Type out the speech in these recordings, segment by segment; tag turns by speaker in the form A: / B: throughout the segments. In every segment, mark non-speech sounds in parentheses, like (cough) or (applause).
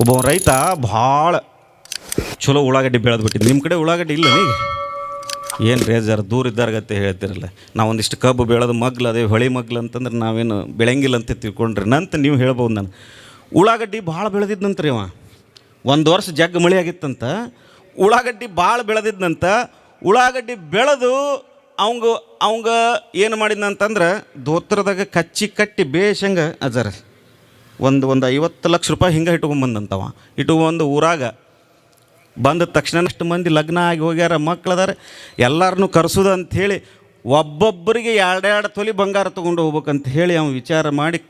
A: ಒಬ್ಬ ರೈತ ಭಾಳ ಚಲೋ ಉಳ್ಳಾಗಡ್ಡಿ ಬೆಳೆದು ಬಿಟ್ಟಿದ್ದು. ನಿಮ್ಮ ಕಡೆ ಉಳ್ಳಾಗಡ್ಡಿ ಇಲ್ಲ ನೀ ಏನು ರೇಜರ್ ದೂರ ಇದ್ದಾರಗತ್ತೆ ಹೇಳ್ತಿರಲ್ಲ. ನಾವು ಒಂದಿಷ್ಟು ಕಬ್ಬು ಬೆಳೆದು ಮಗ್ಲು, ಅದೇ ಹೊಳೆ ಮಗ್ಲು ಅಂತಂದ್ರೆ ನಾವೇನು ಬೆಳೆಯಂಗಿಲ್ಲ ಅಂತ ತಿಳ್ಕೊಂಡ್ರಿ. ನಂತ ನೀವು ಹೇಳ್ಬೋದು ನಾನು. ಉಳ್ಳಾಗಡ್ಡಿ ಭಾಳ ಬೆಳೆದಿದ್ದಂತ್ರಿ ಅವ ಒಂದು ವರ್ಷ ಜಗ್ ಮಳೆ ಆಗಿತ್ತಂತ, ಉಳ್ಳಾಗಡ್ಡಿ ಭಾಳ ಬೆಳೆದಿದ್ನಂತ ಉಳ್ಳಾಗಡ್ಡಿ ಬೆಳೆದು ಅವಂಗ ಅವಂಗ ಏನು ಮಾಡಿದ್ನಂತಂದ್ರೆ ದೋತ್ರದಾಗ ಕಚ್ಚಿ ಕಟ್ಟಿ ಬೇಷಂಗ ಅಜರ. ಒಂದು ಒಂದು ಐವತ್ತು ಲಕ್ಷ ರೂಪಾಯಿ ಹಿಂಗೆ ಇಟ್ಕೊಂಬಂದಂತವ. ಇಟ್ಕೊಂಬಂದು ಊರಾಗ ಬಂದ ತಕ್ಷಣ ಅಷ್ಟು ಮಂದಿ ಲಗ್ನ ಆಗಿ ಹೋಗ್ಯಾರ, ಮಕ್ಳದಾರೆ, ಎಲ್ಲರನ್ನೂ ಕರೆಸೋದು ಅಂಥೇಳಿ ಒಬ್ಬೊಬ್ಬರಿಗೆ ಎರಡೆರಡು ತೊಲಿ ಬಂಗಾರ ತೊಗೊಂಡು ಹೋಗ್ಬೇಕಂತ ಹೇಳಿ ಅವ್ನು ವಿಚಾರ ಮಾಡಿ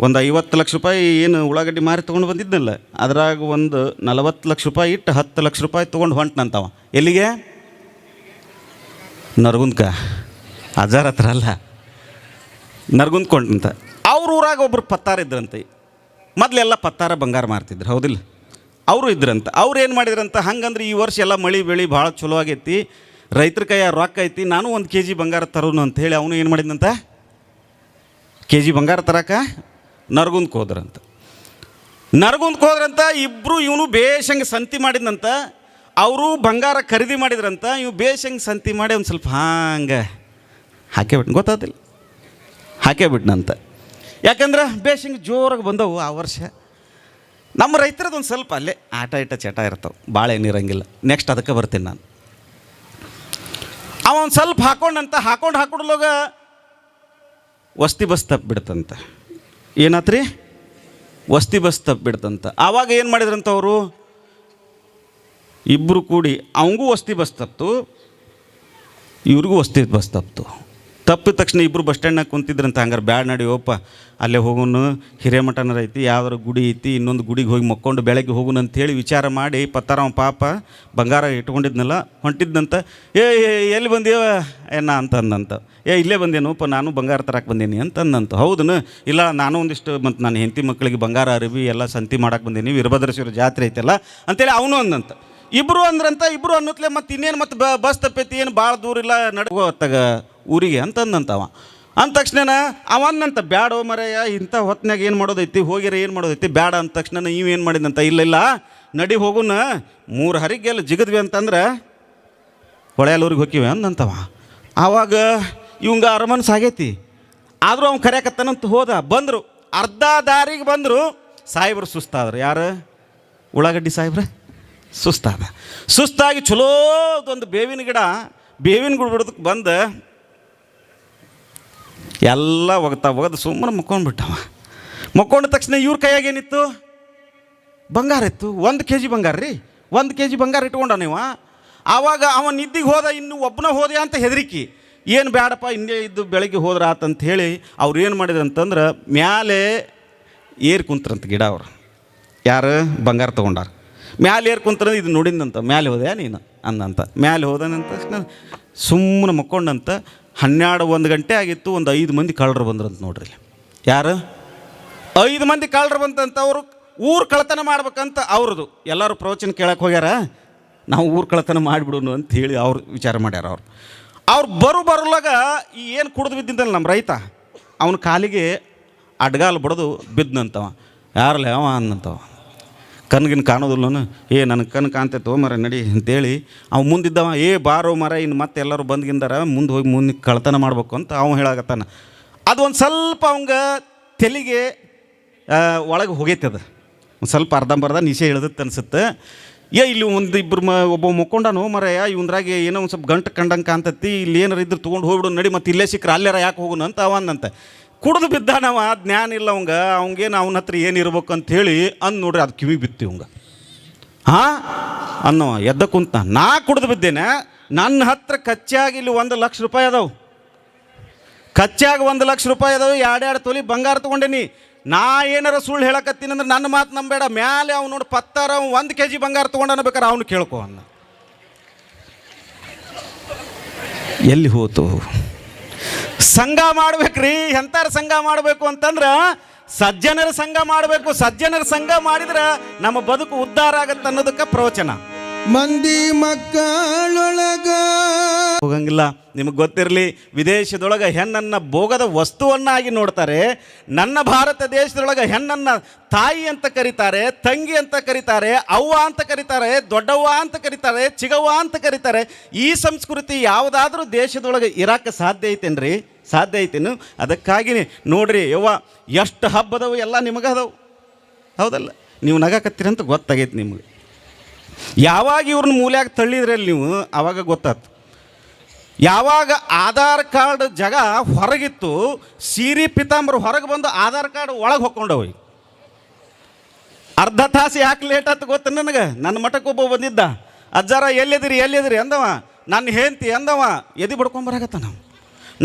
A: ಒಂದು ಐವತ್ತು ಲಕ್ಷ ರೂಪಾಯಿ ಏನು ಉಳ್ಳಾಗಡ್ಡಿ ಮಾರಿ ತೊಗೊಂಡು ಬಂದಿದ್ದಲ್ಲ ಅದ್ರಾಗ ಒಂದು ನಲವತ್ತು ಲಕ್ಷ ರೂಪಾಯಿ ಇಟ್ಟು ಹತ್ತು ಲಕ್ಷ ರೂಪಾಯಿ ತೊಗೊಂಡು ಹೊಂಟ್ನಂತವ. ಎಲ್ಲಿಗೆ? ನರಗುಂದ್ಕ. ಅಜಾರ್ ಹತ್ರ ಅಲ್ಲ. ನರ್ಗುಂದ್ಕೊಂಡಂತ ಅವ್ರ ಊರಾಗ ಒಬ್ರು ಪತ್ತಾರ ಇದ್ರಂತೆ. ಮೊದಲೆಲ್ಲ ಪತ್ತಾರ ಬಂಗಾರ ಮಾರ್ತಿದ್ರು, ಹೌದಿಲ್ಲ? ಅವರು ಇದ್ರಂತ. ಅವ್ರು ಏನು ಮಾಡಿದ್ರಂತ? ಹಂಗಂದ್ರೆ ಈ ವರ್ಷ ಎಲ್ಲ ಮಳೆ ಬೆಳೆ ಭಾಳ ಚಲೋ ಆಗೈತಿ. ರೈತರ ಕೈಯ ರೊಕ್ಕ ಐತಿ. ನಾನು ಒಂದು ಕೆ ಜಿ ಬಂಗಾರ ತರೋನು ಅಂತ ಹೇಳಿ ಅವನು ಏನು ಮಾಡಿದಂತ ಕೆ ಜಿ ಬಂಗಾರ ತರಕ ನರಗುಂದ್ ಹೋದ್ರಂತ. ನರ್ಗುಂದ್ಕೆ ಹೋದ್ರಂತ ಇಬ್ಬರು ಇವನು ಬೇಷಂಗೆ ಸಂತಿ ಮಾಡಿದ್ನಂತ. ಅವರು ಬಂಗಾರ ಖರೀದಿ ಮಾಡಿದ್ರಂತ. ಇವು ಬೇಷಂಗೆ ಸಂತಿ ಮಾಡಿ ಒಂದು ಸ್ವಲ್ಪ ಹಾಂಗೆ ಹಾಕೇಬಿಟ್ಟು ಗೊತ್ತಾದಿಲ್ಲ ಹಾಕೇ ಯಾಕಂದ್ರೆ ಹಿಂಗೆ ಜೋರಾಗಿ ಬಂದವು ಆ ವರ್ಷ. ನಮ್ಮ ರೈತರದ್ದು ಒಂದು ಸ್ವಲ್ಪ ಅಲ್ಲೇ ಆಟ ಇಟ ಚಟ ಇರ್ತಾವೆ ಭಾಳ ಏನಿರಂಗಿಲ್ಲ ನೆಕ್ಸ್ಟ್ ಅದಕ್ಕೆ ಬರ್ತೀನಿ ನಾನು. ಅವ ಒಂದು ಸ್ವಲ್ಪ ಹಾಕೊಂಡಂತ, ಹಾಕೊಂಡು ಹಾಕೊಂಡ್ಲೋಗ ವಸ್ತಿ ಬಸ್ ತಪ್ಪಿಬಿಡ್ತಂತ ಏನಾತ್ರಿ? ವಸ್ತಿ ಬಸ್ ತಪ್ಪಿಬಿಡ್ತಂತ ಆವಾಗ ಏನು ಮಾಡಿದ್ರಂತ ಅವರು? ಇಬ್ಬರು ಕೂಡಿ, ಅವಂಗೂ ವಸ್ತಿ ಬಸ್ ತಪ್ತು, ಇವ್ರಿಗೂ ವಸ್ತಿ ಬಸ್ ತಪ್ತು. ತಪ್ಪಿದ ತಕ್ಷಣ ಇಬ್ಬರು ಬಸ್ ಸ್ಟ್ಯಾಂಡ್ನಾಗ ಕುಂತಿದ್ರಂತ, ಹಂಗಾರೆ ಬ್ಯಾಡ ನಡಿಯೋಪ್ಪ ಅಲ್ಲೇ ಹೋಗೋನು ಹಿರೇಮಠನರ ಐತಿ, ಯಾವ್ದಾರು ಗುಡಿ ಐತಿ, ಇನ್ನೊಂದು ಗುಡಿಗೆ ಹೋಗಿ ಮಕ್ಕೊಂಡು ಬೆಳಗ್ಗೆ ಹೋಗುನು ಅಂತೇಳಿ ವಿಚಾರ ಮಾಡಿ, ಪತ್ತಾರವ ಪಾಪ ಬಂಗಾರ ಇಟ್ಕೊಂಡಿದ್ನಲ್ಲ, ಹೊಂಟಿದ್ನಂತ, ಏ ಎಲ್ಲಿ ಬಂದೇವ ಏನ ಅಂತ ಅಂದಂತ ಏ, ಇಲ್ಲೇ ಬಂದೇನೋಪ್ಪ ನಾನು ಬಂಗಾರ ತರಕ್ಕೆ ಬಂದೀನಿ ಅಂತ ಅಂದಂತ ಹೌದನು, ಇಲ್ಲ, ನಾನು ಒಂದಿಷ್ಟು ಮತ್ತು ನಾನು ಹೆಂಡತಿ ಮಕ್ಕಳಿಗೆ ಬಂಗಾರ, ಅರಿವಿ ಎಲ್ಲ ಸಂತಿ ಮಾಡಕ್ಕೆ ಬಂದೀನಿ, ವೀರಭದ್ರೇಶ್ವರ ಜಾತ್ರೆ ಐತಲ್ಲ, ಅಂತೇಳಿ ಅವನು ಅಂದಂತ. ಇಬ್ಬರು ಅಂದ್ರಂತ ಇಬ್ಬರು ಅನ್ನತ್ಲೆ ಮತ್ತೆ ಇನ್ನೇನು ಮತ್ತೆ ಬಸ್ ತಪ್ಪೈತಿ, ಏನು ಭಾಳ ದೂರ ಇಲ್ಲ, ನಡ್ಕೋ ತಗ ಊರಿಗೆ ಅಂತಂದಂತವ. ಅಂದ ತಕ್ಷಣ ಅವನ್ನಂತ ಬ್ಯಾಡೋ ಮರೆಯ, ಇಂಥ ಹೊತ್ನಾಗ ಏನು ಮಾಡೋದೈತಿ? ಹೋಗಿರ ಏನು ಮಾಡೋದೈತಿ? ಬ್ಯಾಡ ಅಂದ ತಕ್ಷಣ ನೀವೇನು ಮಾಡಿದಂತ ಇಲ್ಲ ಇಲ್ಲ. ನಡಿ ಹೋಗುನ. ಮೂರು ಹರಿಗೆಲ್ಲ ಜಿಗದ್ವಿ ಅಂತಂದ್ರೆ ಹೊಳೆಯಲ್ಲೂರಿಗೆ ಹೋಗಿವೆ ಅಂದಂತವ. ಆವಾಗ ಇವಂಗ ಅರಮನ್ಸ್ ಆಗೈತಿ. ಆದರೂ ಅವ್ನು ಕರೆಯಕತ್ತನಂತ ಹೋದ. ಬಂದರು. ಅರ್ಧ ದಾರಿಗೆ ಬಂದರು. ಸಾಹೇಬ್ರು ಸುಸ್ತಾದ್ರು. ಯಾರು? ಉಳ್ಳಾಗಡ್ಡಿ ಸಾಹೇಬ್ರ? ಸುಸ್ತಾದ. ಸುಸ್ತಾಗಿ ಚಲೋದೊಂದು ಬೇವಿನ ಗಿಡ ಬೇವಿನ ಗಿಡ ಬಿಡೋದಕ್ಕೆ ಬಂದು ಎಲ್ಲ ಒಗ್ತಾ ಒಗದು ಸುಮ್ಮನೆ ಮುಕ್ಕೊಂಡ್ಬಿಟ್ಟವ. ಮಕ್ಕೊಂಡ ತಕ್ಷಣ ಇವ್ರ ಕೈಯಾಗ ಏನಿತ್ತು? ಬಂಗಾರ ಇತ್ತು. ಒಂದು ಕೆ ಜಿ ಬಂಗಾರ ರೀ. ಒಂದು ಕೆ ಜಿ ಬಂಗಾರ ಇಟ್ಕೊಂಡ ನೀವು. ಆವಾಗ ಅವ ನಿದ್ದಿಗೆ ಹೋದ, ಇನ್ನು ಒಬ್ಬನ ಹೋದೆ ಅಂತ ಹೆದರಿಕಿ. ಏನು ಬೇಡಪ್ಪ ಹಿಂದೆ ಇದ್ದು ಬೆಳಗ್ಗೆ ಹೋದ್ರ ಆತಂತ ಹೇಳಿ ಅವ್ರು ಏನು ಮಾಡಿದ್ರು ಅಂತಂದ್ರೆ ಮ್ಯಾಲೆ ಏರ್ ಕುಂತ್ರಂತ ಗಿಡ ಅವ್ರು. ಯಾರು? ಬಂಗಾರ ತೊಗೊಂಡಾರ. ಮ್ಯಾಲೆ ಏರ್ ಕುಂತ್ರ ಇದು ನೋಡಿದಂತ ಮ್ಯಾಲೆ ಹೋದೆ ನೀನು? ಅಂದಂತ ಮ್ಯಾಲೆ ಹೋದನಂತ ಸುಮ್ಮನೆ ಮಕ್ಕೊಂಡಂತ ಹನ್ನೆರಡು ಒಂದು ಗಂಟೆ ಆಗಿತ್ತು, ಒಂದು ಐದು ಮಂದಿ ಕಳ್ಳರು ಬಂದ್ರಂತ ನೋಡ್ರಿ ಯಾರು? ಐದು ಮಂದಿ ಕಳ್ಳರು ಬಂತಂತ ಅವರು ಊರು ಕಳ್ಳತನ ಮಾಡ್ಬೇಕಂತ ಅವ್ರದ್ದು ಎಲ್ಲರೂ ಪ್ರವಚನ ಕೇಳಕ್ಕೆ ಹೋಗ್ಯಾರ? ನಾವು ಊರು ಕಳ್ಳತನ ಮಾಡಿಬಿಡೋನು ಅಂತ ಹೇಳಿ ಅವ್ರು ವಿಚಾರ ಮಾಡ್ಯಾರ ಅವ್ರು. ಅವ್ರು ಬರು ಬರಲಾಗ ಈ ಏನು ಕುಡಿದು ಬಿದ್ದಿದ್ದಲ್ಲ ನಮ್ಮ ರೈತ? ಅವನ ಕಾಲಿಗೆ ಅಡ್ಗಾಲು ಬಡ್ದು ಬಿದ್ದನಂತವ ಯಾರಲ್ಲ ಅವ ಅನ್ನಂತವ. ಕಣ್ಗಿನ್ ಕಾಣೋದಿಲ್ಲನು. ಏ ನನಗೆ ಕಣ್ಣು ತೋ ಮರ ನಡಿ ಅಂತೇಳಿ ಅವ ಮುಂದಿದ್ದವ, ಏ, ಬಾರೋ ಮರ ಇನ್ನು ಮತ್ತೆ ಎಲ್ಲರೂ ಬಂದ್ಗಿಂದಾರ ಮುಂದೆ ಹೋಗಿ ಮುಂದೆ ಕಳ್ತನ ಮಾಡ್ಬೇಕು ಅಂತ ಅವ ಅದು ಒಂದು ಸ್ವಲ್ಪ ಅವಂಗ ತೆಲಿಗೆ ಒಳಗೆ ಹೋಗೈತೆ ಅದು. ಒಂದು ಸ್ವಲ್ಪ ಅರ್ಧಂಬರ್ಧ ನಿಶೆ ಇಳ್ದತ್ತೆ ಅನ್ಸುತ್ತೆ. ಏ, ಇಲ್ಲಿ ಒಂದು ಇಬ್ಬರು ಮ, ಒಬ್ಬ ಮುಕ್ಕೊಂಡನು ಮರಯ್ಯ ಇವಂದ್ರಾಗೆ ಏನೋ ಒಂದು ಸ್ವಲ್ಪ ಗಂಟು ಕಂಡಂಗೆ ಕಾಣ್ತತಿ, ಇಲ್ಲಿ ಏನಾರು ಇದ್ರೆ ತೊಗೊಂಡು ಹೋಗ್ಬಿಡು, ನಡಿ ಮತ್ತೆ ಇಲ್ಲೇ ಸಿಕ್ಕರೆ, ಅಲ್ಲಾರ ಯಾಕೆ ಹೋಗೋಣ ಅಂತ ಅವನ್ನಂತ ಕುಡ್ದು ಬಿದ್ದಾನವ ಜ್ಞಾನ ಇಲ್ಲ ಅವಂಗ, ಅವಂಗೇನು ಅವನ ಹತ್ರ ಏನಿರ್ಬೇಕು ಅಂತ ಹೇಳಿ ಅಂದ್ ನೋಡ್ರಿ ಅದು ಕಿವಿ ಬಿತ್ತಿ ಅವಂಗ. ಹಾಂ? ಅನ್ನೋ, ಎದ್ದ ಕುಂತ, ನಾ ಕುಡಿದು ಬಿದ್ದೇನೆ, ನನ್ನ ಹತ್ರ ಕಚ್ಚಾಗಿ ಇಲ್ಲಿ ಒಂದು ಲಕ್ಷ ರೂಪಾಯಿ ಅದಾವು. ಕಚ್ಚಾಗಿ ಒಂದು ಲಕ್ಷ ರೂಪಾಯಿ ಅದಾವು ಎರಡೆರಡು ತೊಲಿ ಬಂಗಾರ ತೊಗೊಂಡೇನಿ ನಾ. ಏನಾರ ಸುಳ್ಳು ಹೇಳಕತ್ತೀನಿ ಅಂದ್ರೆ ನನ್ನ ಮಾತು ನಂಬೇಡ ಮ್ಯಾಲೆ ಅವ್ನು ನೋಡಿ ಪತ್ತಾರ, ಅವ್ನು ಒಂದು ಕೆ ಜಿ ಬಂಗಾರ ತೊಗೊಂಡನ ಬೇಕಾರೆ ಅವನು ಕೇಳ್ಕೊ ಅನ್ನ. ಎಲ್ಲಿ ಹೋತು? ಸಂಘ ಮಾಡ್ಬೇಕ್ರಿ ಎಂತಾರ ಸಂಘ ಮಾಡಬೇಕು ಅಂತಂದ್ರೆ ಸಜ್ಜನರ ಸಂಘ ಮಾಡಬೇಕು ಸಜ್ಜನರ ಸಂಘ ಮಾಡಿದ್ರೆ ನಮ್ಮ ಬದುಕು ಉದ್ಧಾರ ಆಗತ್ತೆ ಅನ್ನೋದಕ್ಕೆ ಪ್ರವಚನ.
B: ಮಂದಿ ಮಕ್ಕಳೊಳಗ
A: ಹೋಗಂಗಿಲ್ಲ ನಿಮಗೆ ಗೊತ್ತಿರಲಿ ವಿದೇಶದೊಳಗೆ ಹೆಣ್ಣನ್ನು ಭೋಗದ ವಸ್ತುವನ್ನಾಗಿ ನೋಡ್ತಾರೆ ನನ್ನ ಭಾರತ ದೇಶದೊಳಗೆ ಹೆಣ್ಣನ್ನು ತಾಯಿ ಅಂತ ಕರೀತಾರೆ ತಂಗಿ ಅಂತ ಕರೀತಾರೆ ಅವ್ವ ಅಂತ ಕರೀತಾರೆ ದೊಡ್ಡವ್ವ ಅಂತ ಕರೀತಾರೆ ಚಿಗವ್ವ ಅಂತ ಕರೀತಾರೆ ಈ ಸಂಸ್ಕೃತಿ ಯಾವುದಾದ್ರೂ ದೇಶದೊಳಗೆ ಇರಕ್ಕೆ ಸಾಧ್ಯ ಐತೇನ್ರಿ? ಸಾಧ್ಯ ಐತೇನು? ಅದಕ್ಕಾಗಿ ನೋಡ್ರಿ ಯವ್ವ, ಎಷ್ಟು ಹಬ್ಬದವು ಎಲ್ಲ ನಿಮಗದವು ಹೌದಲ್ಲ? ನೀವು ನಗಾಕತ್ತೀರಂತ ಗೊತ್ತಾಗೈತೆ ನಿಮಗೆ. ಯಾವಾಗ ಇವ್ರನ್ನ ಮೂಲ್ಯಾಗ ತಳ್ಳಿದ್ರಲ್ಲಿ ನೀವು ಆವಾಗ ಗೊತ್ತಾಯ್ತು ಯಾವಾಗ ಆಧಾರ್ ಕಾರ್ಡ್ ಜಗ ಹೊರಗಿತ್ತು, ಸೀರೆ ಪಿತಾಂಬರ ಹೊರಗೆ ಬಂದು ಆಧಾರ್ ಕಾರ್ಡ್ ಒಳಗೆ ಹೊಕ್ಕೊಂಡವು ಅರ್ಧ ತಾಸು ಯಾಕೆ ಲೇಟ್ ಆಯ್ತು ಗೊತ್ತ ನನಗೆ? ನನ್ನ ಮಠಕ್ಕೆ ಒಬ್ಬ ಬಂದಿದ್ದ. ಅಜ್ಜಾರ ಎಲ್ಲಿದಿರಿ ಎಲ್ಲಿದಿರಿ ಅಂದವ. ನನ್ನ ಹೆಂಡ್ತಿ ಅಂದವ. ಎದಿ ಬಡ್ಕೊಂಬರಾಗತ್ತ ನಾವು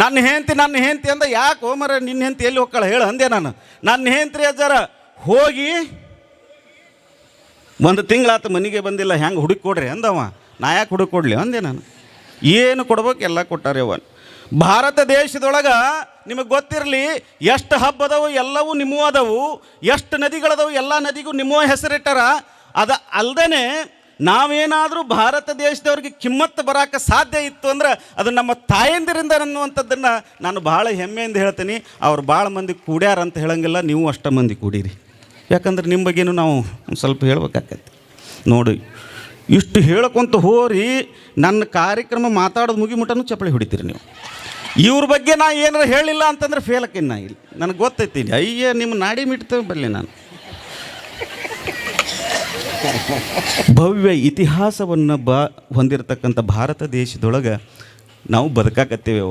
A: ನನ್ನ ಹೆಂಡ್ತಿ ನನ್ನ ಹೆಂಡ್ತಿ ಅಂದ, ಯಾಕೆ ಹೋಮರ ನಿನ್ನ ಹೆಂಡ್ತಿ ಎಲ್ಲಿ ಹೋಗ್ಕಳ? ಹೇಳು, ಅಂದೆ ನಾನು. ನನ್ನ ಹೆಂಡ್ತಿ ಅಜ್ಜಾರ ಹೋಗಿ ಒಂದು ತಿಂಗಳಾತು ಮನೆಗೆ ಬಂದಿಲ್ಲ, ಹೆಂಗೆ ಹುಡುಕಿ ಕೊಡ್ರಿ ಅಂದವ. ನಾ ಯಾಕೆ ಹುಡುಕಿ ಕೊಡ್ಲಿ ಅಂದೆ ನಾನು. ಏನು ಕೊಡ್ಬೇಕು? ಎಲ್ಲ ಕೊಟ್ಟಾರೆ ಅವನ್ ಭಾರತ ದೇಶದೊಳಗೆ ನಿಮಗೆ ಗೊತ್ತಿರಲಿ, ಎಷ್ಟು ಹಬ್ಬದವು ಎಲ್ಲವೂ ನಿಮ್ಮವು ಅದಾವು, ಎಷ್ಟು ನದಿಗಳದವು, ಎಲ್ಲ ನದಿಗೂ ನಿಮ್ಮ ಹೆಸರಿಟ್ಟಾರ. ಅದ ಅಲ್ದೇ ನಾವೇನಾದರೂ ಭಾರತ ದೇಶದವ್ರಿಗೆ ಕಿಮ್ಮತ್ತು ಬರೋಕ್ಕೆ ಸಾಧ್ಯ ಇತ್ತು ಅಂದ್ರೆ ಅದು ನಮ್ಮ ತಾಯಂದಿರಿಂದ ಅನ್ನುವಂಥದ್ದನ್ನು ನಾನು ಭಾಳ ಹೆಮ್ಮೆಯಿಂದ ಹೇಳ್ತೀನಿ. ಅವ್ರು ಭಾಳ ಮಂದಿ ಕೂಡ್ಯಾರ ಅಂತ ಹೇಳಂಗಿಲ್ಲ, ನೀವು ಅಷ್ಟ ಮಂದಿ ಕೂಡಿರಿ. ಯಾಕಂದ್ರೆ ನಿಮ್ಮ ಬಗ್ಗೆನೂ ನಾವು ಸ್ವಲ್ಪ ಹೇಳ್ಬೇಕಾಕೈತಿ. ನೋಡಿ, ಇಷ್ಟು ಹೇಳ್ಕೊಂತ ಹೋರಿ, ನನ್ನ ಕಾರ್ಯಕ್ರಮ ಮಾತಾಡೋದು ಮುಗಿಮುಟನೂ ಚಪ್ಪಳಿ ಹೊಡಿತೀರಿ ನೀವು. ಇವ್ರ ಬಗ್ಗೆ ನಾ ಏನಾರ ಹೇಳಿಲ್ಲ ಅಂತಂದ್ರೆ ಫೇಲ್ ಆಕೇನಿ ನಾ ಇಲ್ಲಿ. ನನಗೆ ಗೊತ್ತೈತಿ ಅಯ್ಯ, ನಿಮ್ಮ ನಾಡಿ ಮಿಟ್ತೇವೆ ಬರಲಿ ನಾನು. ಭವ್ಯ ಇತಿಹಾಸವನ್ನು ಬ ಹೊಂದಿರತಕ್ಕಂಥ ಭಾರತ ದೇಶದೊಳಗೆ ನಾವು ಬದುಕಾಕತ್ತೇವೆ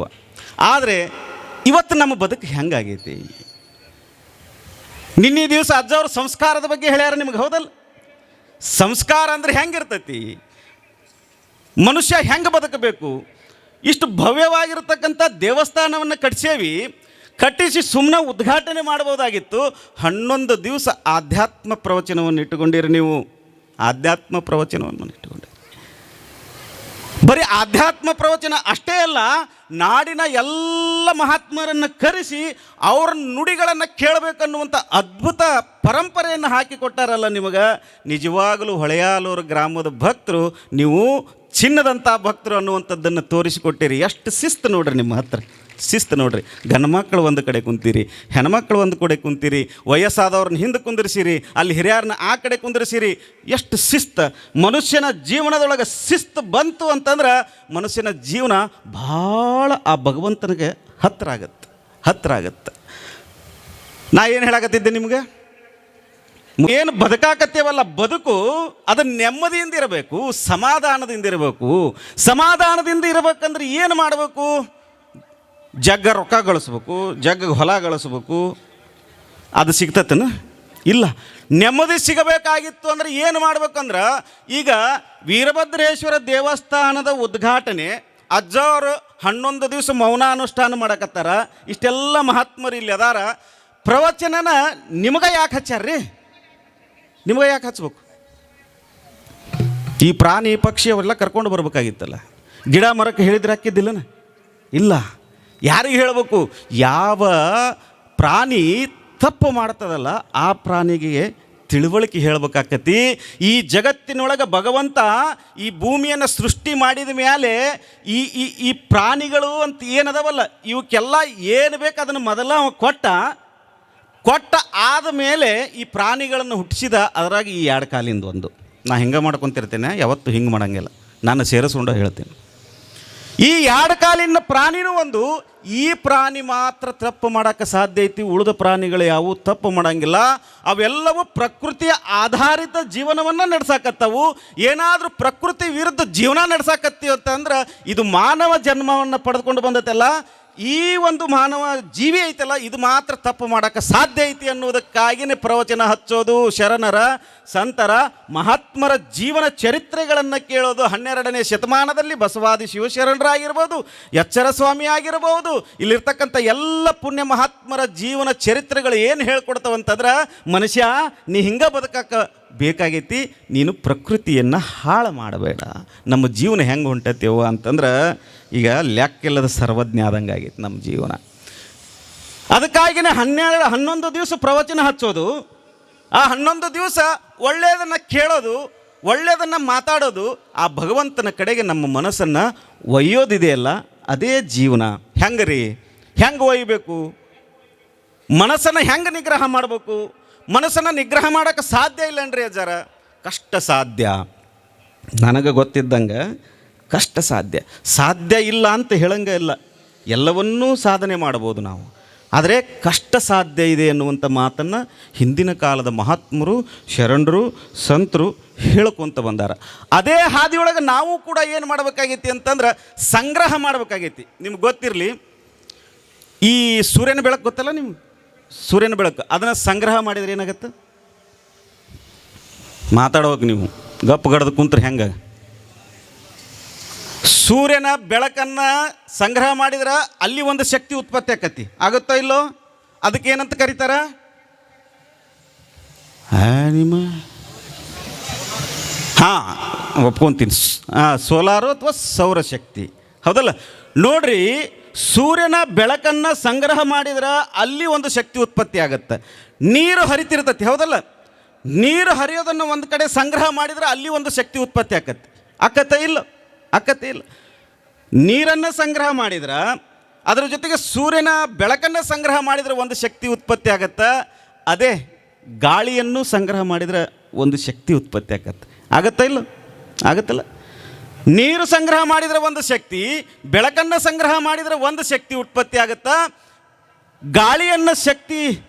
A: ಆದರೆ ಇವತ್ತು ನಮ್ಮ ಬದುಕು ಹೆಂಗಾಗೈತಿ? ನಿನ್ನೆ ದಿವಸ ಅಜ್ಜವ್ರ ಸಂಸ್ಕಾರದ ಬಗ್ಗೆ ಹೇಳ್ಯಾರ ನಿಮ್ಗೆ ಹೌದಲ್ಲ? ಸಂಸ್ಕಾರ ಅಂದ್ರೆ ಹೆಂಗಿರ್ತೈತಿ? ಮನುಷ್ಯ ಹೆಂಗೆ ಬದುಕಬೇಕು? ಇಷ್ಟು ಭವ್ಯವಾಗಿರ್ತಕ್ಕಂಥ ದೇವಸ್ಥಾನವನ್ನು ಕಟ್ಸೇವಿ, ಕಟ್ಟಿಸಿ ಸುಮ್ಮನೆ ಉದ್ಘಾಟನೆ ಮಾಡ್ಬೋದಾಗಿತ್ತು. ಹನ್ನೊಂದು ದಿವಸ ಆಧ್ಯಾತ್ಮ ಪ್ರವಚನವನ್ನು ಇಟ್ಟುಕೊಂಡಿರಿ ನೀವು. ಆಧ್ಯಾತ್ಮ ಪ್ರವಚನವನ್ನು ಇಟ್ಟುಕೊಂಡೆ. ಬರೀ ಆಧ್ಯಾತ್ಮ ಪ್ರವಚನ ಅಷ್ಟೇ ಅಲ್ಲ, ನಾಡಿನ ಎಲ್ಲ ಮಹಾತ್ಮರನ್ನು ಕರೆಸಿ ಅವ್ರ ನುಡಿಗಳನ್ನು ಕೇಳಬೇಕನ್ನುವಂಥ ಅದ್ಭುತ ಪರಂಪರೆಯನ್ನು ಹಾಕಿಕೊಟ್ಟಾರಲ್ಲ ನಿಮಗೆ. ನಿಜವಾಗಲೂ ಹೊಳೆಯಾಲೂರು ಗ್ರಾಮದ ಭಕ್ತರು, ನೀವು ಚಿನ್ನದಂಥ ಭಕ್ತರು ಅನ್ನುವಂಥದ್ದನ್ನು ತೋರಿಸಿಕೊಟ್ಟಿರಿ. ಎಷ್ಟು ಶಿಸ್ತು ನೋಡ್ರಿ ನಿಮ್ಮ ಹತ್ರ. ಶಿಸ್ತು ನೋಡ್ರಿ. ಗಂಡ್ಮಕ್ಳು ಒಂದು ಕಡೆ ಕುಂತೀರಿ ಹೆಣ್ಮಕ್ಳು ಒಂದು ಕಡೆ ಕುಂತೀರಿ, ವಯಸ್ಸಾದವ್ರನ್ನ ಹಿಂದೆ ಕುಂದಿರಿಸಿರಿ, ಅಲ್ಲಿ ಹಿರಿಯರನ್ನ ಆ ಕಡೆ ಕುಂದಿರಿಸಿರಿ, ಎಷ್ಟು ಶಿಸ್ತು. ಮನುಷ್ಯನ ಜೀವನದೊಳಗೆ ಶಿಸ್ತು ಬಂತು ಅಂತಂದ್ರೆ ಮನುಷ್ಯನ ಜೀವನ ಭಾಳ ಆ ಭಗವಂತನಿಗೆ ಹತ್ತಿರ ಆಗತ್ತೆ ಹತ್ರ ಆಗತ್ತೆ ನಾ ಏನು ಹೇಳಕತ್ತಿದ್ದೆ ನಿಮ್ಗೆ? ಏನು ಬದುಕಾಕತ್ತೇವಲ್ಲ ಬದುಕು, ಅದು ನೆಮ್ಮದಿಯಿಂದ ಇರಬೇಕು, ಸಮಾಧಾನದಿಂದ ಇರಬೇಕು. ಸಮಾಧಾನದಿಂದ ಇರಬೇಕಂದ್ರೆ ಏನು ಮಾಡಬೇಕು? ಜಗ್ಗ ರೊಕ್ಕ ಗಳಿಸ್ಬೇಕು ಜಗ್ಗ ಹೊಲ ಗಳಿಸ್ಬೇಕು, ಅದು ಸಿಗ್ತತನ? ಇಲ್ಲ. ನೆಮ್ಮದಿ ಸಿಗಬೇಕಾಗಿತ್ತು ಅಂದ್ರೆ ಏನು ಮಾಡ್ಬೇಕಂದ್ರೆ, ಈಗ ವೀರಭದ್ರೇಶ್ವರ ದೇವಸ್ಥಾನದ ಉದ್ಘಾಟನೆ ಅಜ್ಜ ಅವರು ಹನ್ನೊಂದು ದಿವಸ ಮೌನಾನುಷ್ಠಾನ ಮಾಡಕತ್ತಾರ. ಇಷ್ಟೆಲ್ಲ ಮಹಾತ್ಮರು ಇಲ್ಲಿ ಅದಾರ. ಪ್ರವಚನನ ನಿಮಗೆ ಯಾಕೆ ಹಚ್ಚಾರ್ರಿ ನಿಮಗೆ ಯಾಕೆ ಹಚ್ಬೇಕು? ಈ ಪ್ರಾಣಿ ಪಕ್ಷಿ ಅವೆಲ್ಲ ಕರ್ಕೊಂಡು ಬರ್ಬೇಕಾಗಿತ್ತಲ್ಲ. ಗಿಡ ಮರಕ್ಕೆ ಹೇಳಿದ್ರೆ ಹಾಕಿದ್ದಿಲ್ಲನ? ಇಲ್ಲ. ಯಾರಿಗೆ ಹೇಳಬೇಕು? ಯಾವ ಪ್ರಾಣಿ ತಪ್ಪು ಮಾಡ್ತದಲ್ಲ ಆ ಪ್ರಾಣಿಗೆ ತಿಳುವಳಿಕೆ ಹೇಳ್ಬೇಕಾಕತಿ ಈ ಜಗತ್ತಿನೊಳಗೆ ಭಗವಂತ ಈ ಭೂಮಿಯನ್ನು ಸೃಷ್ಟಿ ಮಾಡಿದ ಮೇಲೆ ಈ ಈ ಈ ಪ್ರಾಣಿಗಳು ಅಂತ ಏನದವಲ್ಲ, ಇವಕ್ಕೆಲ್ಲ ಏನು ಬೇಕು ಅದನ್ನು ಮೊದಲ ಕೊಟ್ಟ ಕೊಟ್ಟ ಆದ ಮೇಲೆ ಈ ಪ್ರಾಣಿಗಳನ್ನು ಹುಟ್ಟಿಸಿದ ಅದರಾಗಿ ಈ ಎರಡು ಕಾಲಿಂದ ಒಂದು. ನಾ ಹಿಂಗೆ ಮಾಡ್ಕೊತಿರ್ತೇನೆ, ಯಾವತ್ತು ಹಿಂಗೆ ಮಾಡಂಗಿಲ್ಲ. ನಾನು ಸೇರಿಸ್ಕೊಂಡು ಹೇಳ್ತೀನಿ. ಈ ಎರಡು ಕಾಲಿನ ಪ್ರಾಣಿನೂ ಒಂದು ಈ ಪ್ರಾಣಿ ಮಾತ್ರ ತಪ್ಪು ಮಾಡೋಕ್ಕೆ ಸಾಧ್ಯ ಐತಿ, ಉಳಿದ ಪ್ರಾಣಿಗಳು ಯಾವುವು ತಪ್ಪು ಮಾಡಂಗಿಲ್ಲ. ಅವೆಲ್ಲವೂ ಪ್ರಕೃತಿಯ ಆಧಾರಿತ ಜೀವನವನ್ನು ನಡೆಸಾಕತ್ತವು. ಏನಾದರೂ ಪ್ರಕೃತಿ ವಿರುದ್ಧ ಜೀವನ ನಡೆಸಾಕತ್ತೀವಿ ಅಂತಂದ್ರೆ ಇದು ಮಾನವ ಜನ್ಮವನ್ನು ಪಡೆದುಕೊಂಡು ಬಂದೈತಲ್ಲ ಈ ಒಂದು ಮಾನವ ಜೀವಿ ಐತಲ್ಲ, ಇದು ಮಾತ್ರ ತಪ್ಪು ಮಾಡೋಕ್ಕೆ ಸಾಧ್ಯ ಐತಿ ಅನ್ನೋದಕ್ಕಾಗಿಯೇ ಪ್ರವಚನ ಹಚ್ಚೋದು ಶರಣರ ಸಂತರ, ಮಹಾತ್ಮರ ಜೀವನ ಚರಿತ್ರೆಗಳನ್ನು ಕೇಳೋದು ಹನ್ನೆರಡನೇ ಶತಮಾನದಲ್ಲಿ ಬಸವಾದಿ ಶಿವಶರಣರಾಗಿರ್ಬೋದು, ಎಚ್ಚರ ಸ್ವಾಮಿ ಆಗಿರ್ಬೋದು, ಇಲ್ಲಿರ್ತಕ್ಕಂಥ ಎಲ್ಲ ಪುಣ್ಯ ಮಹಾತ್ಮರ ಜೀವನ ಚರಿತ್ರೆಗಳು ಏನು ಹೇಳ್ಕೊಡ್ತಾವಂತಂದ್ರೆ, ಮನುಷ್ಯ ನೀ ಹಿಂಗೆ ಬದುಕಕ್ಕೆ ಬೇಕಾಗೈತಿ, ನೀನು ಪ್ರಕೃತಿಯನ್ನು ಹಾಳು ಮಾಡಬೇಡ. ನಮ್ಮ ಜೀವನ ಹೆಂಗೆ ಹೊಂಟೈತೆವು ಅಂತಂದ್ರೆ ಈಗ ಲೆಕ್ಕಿಲ್ಲದ ಸರ್ವಜ್ಞ ಆದಂಗೆ ಆಗೈತಿ ನಮ್ಮ ಜೀವನ. ಅದಕ್ಕಾಗಿನೇ ಹನ್ನೆರಡು, ಹನ್ನೊಂದು ದಿವಸ ಪ್ರವಚನ ಹಚ್ಚೋದು, ಆ ಹನ್ನೊಂದು ದಿವಸ ಒಳ್ಳೆಯದನ್ನು ಕೇಳೋದು ಒಳ್ಳೆಯದನ್ನು ಮಾತಾಡೋದು, ಆ ಭಗವಂತನ ಕಡೆಗೆ ನಮ್ಮ ಮನಸ್ಸನ್ನು ಒಯ್ಯೋದಿದೆಯಲ್ಲ, ಅದೇ ಜೀವನ. ಹೆಂಗೆ ರೀ ಹೆಂಗೆ ಒಯ್ಯಬೇಕು ಮನಸ್ಸನ್ನು ಹೆಂಗೆ ನಿಗ್ರಹ ಮಾಡಬೇಕು? ಮನಸ್ಸನ್ನು ನಿಗ್ರಹ ಮಾಡೋಕ್ಕೆ ಸಾಧ್ಯ ಇಲ್ಲನ್ರಿ ಅಜ್ಜಾರ? ಕಷ್ಟ ಸಾಧ್ಯ. ನನಗೆ ಗೊತ್ತಿದ್ದಂಗೆ ಕಷ್ಟ ಸಾಧ್ಯ. ಸಾಧ್ಯ ಇಲ್ಲ ಅಂತ ಹೇಳಂಗೆ ಇಲ್ಲ. ಎಲ್ಲವನ್ನೂ ಸಾಧನೆ ಮಾಡ್ಬೋದು ನಾವು. ಆದರೆ ಕಷ್ಟ ಸಾಧ್ಯ ಇದೆ ಎನ್ನುವಂಥ ಮಾತನ್ನು ಹಿಂದಿನ ಕಾಲದ ಮಹಾತ್ಮರು, ಶರಣರು, ಸಂತರು ಹೇಳ್ಕೊಂತ ಬಂದಾರ. ಅದೇ ಹಾದಿಯೊಳಗೆ ನಾವು ಕೂಡ ಏನು ಮಾಡಬೇಕಾಗೈತಿ ಅಂತಂದ್ರೆ ಸಂಗ್ರಹ ಮಾಡಬೇಕಾಗೈತಿ. ನಿಮ್ಗೆ ಗೊತ್ತಿರಲಿ, ಈ ಸೂರ್ಯನ ಬೆಳಕು ಗೊತ್ತಲ್ಲ ನಿಮ್ಗೆ? ಸೂರ್ಯನ ಬೆಳಕು. ಅದನ್ನು ಸಂಗ್ರಹ ಮಾಡಿದ್ರೆ ಏನಾಗತ್ತೆ? ಮಾತಾಡೋಕೆ ನೀವು ಗಪ್ಪು ಗಡ್ದು ಕುಂತ್ರೆ ಹೆಂಗೆ? ಸೂರ್ಯನ ಬೆಳಕನ್ನು ಸಂಗ್ರಹ ಮಾಡಿದ್ರೆ ಅಲ್ಲಿ ಒಂದು ಶಕ್ತಿ ಉತ್ಪತ್ತಿ ಆಕತಿ. ಆಗುತ್ತೋ ಇಲ್ಲೋ? ಅದಕ್ಕೆ ಏನಂತ ಕರೀತಾರ? ನಿಮ್ಮ ಹಾಂ, ಒಪ್ಕೊಂತೀನಿ. ಹಾಂ ಸೋಲಾರು ಅಥವಾ ಸೌರಶಕ್ತಿ. ಹೌದಲ್ಲ? ನೋಡ್ರಿ ಸೂರ್ಯನ ಬೆಳಕನ್ನು ಸಂಗ್ರಹ ಮಾಡಿದ್ರೆ ಅಲ್ಲಿ ಒಂದು ಶಕ್ತಿ ಉತ್ಪತ್ತಿ ಆಗುತ್ತೆ. ನೀರು ಹರಿತಿರ್ತತಿ, ಹೌದಲ್ಲ? ನೀರು ಹರಿಯೋದನ್ನು ಒಂದು ಕಡೆ ಸಂಗ್ರಹ ಮಾಡಿದ್ರೆ ಅಲ್ಲಿ ಒಂದು ಶಕ್ತಿ ಉತ್ಪತ್ತಿ ಆಕತ್ತೆ ಆಕತ್ತೆ ಇಲ್ಲ? ಆಕತ್ತೆ ಇಲ್ಲ? ನೀರನ್ನು ಸಂಗ್ರಹ ಮಾಡಿದ್ರೆ, ಅದರ ಜೊತೆಗೆ ಸೂರ್ಯನ ಬೆಳಕನ್ನು ಸಂಗ್ರಹ ಮಾಡಿದರೆ ಒಂದು ಶಕ್ತಿ ಉತ್ಪತ್ತಿ ಆಗತ್ತೆ. ಅದೇ ಗಾಳಿಯನ್ನು ಸಂಗ್ರಹ ಮಾಡಿದರೆ ಒಂದು ಶಕ್ತಿ ಉತ್ಪತ್ತಿ ಆಗತ್ತೆ. ಆಗತ್ತಾ ಇಲ್ಲ? ಆಗತ್ತಲ್ಲ? ನೀರು ಸಂಗ್ರಹ ಮಾಡಿದರೆ ಒಂದು ಶಕ್ತಿ, ಬೆಳಕನ್ನು ಸಂಗ್ರಹ ಮಾಡಿದರೆ ಒಂದು ಶಕ್ತಿ ಉತ್ಪತ್ತಿ ಆಗುತ್ತಾ? ಗಾಳಿಯನ್ನು ಶಕ್ತಿ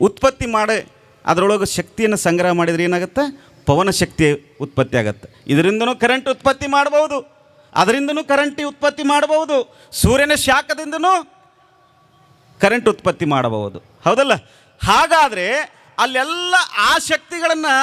A: ಉತ್ಪತ್ತಿ ಮಾಡಿ, ಅದರೊಳಗೆ ಶಕ್ತಿಯನ್ನು ಸಂಗ್ರಹ ಮಾಡಿದರೆ ಏನಾಗುತ್ತೆ? ಪವನ ಶಕ್ತಿ ಉತ್ಪತ್ತಿ ಆಗುತ್ತೆ. ಇದರಿಂದನೂ ಕರೆಂಟ್ ಉತ್ಪತ್ತಿ ಮಾಡಬಹುದು ಅದರಿಂದನೂ ಕರೆಂಟ್ ಉತ್ಪತ್ತಿ ಮಾಡಬಹುದು ಸೂರ್ಯನ ಶಾಖದಿಂದನೂ ಕರೆಂಟ್ ಉತ್ಪತ್ತಿ ಮಾಡಬಹುದು. ಹೌದಲ್ಲ? ಹಾಗಾದರೆ ಅಲ್ಲೆಲ್ಲ ಆ ಶಕ್ತಿಗಳನ್ನು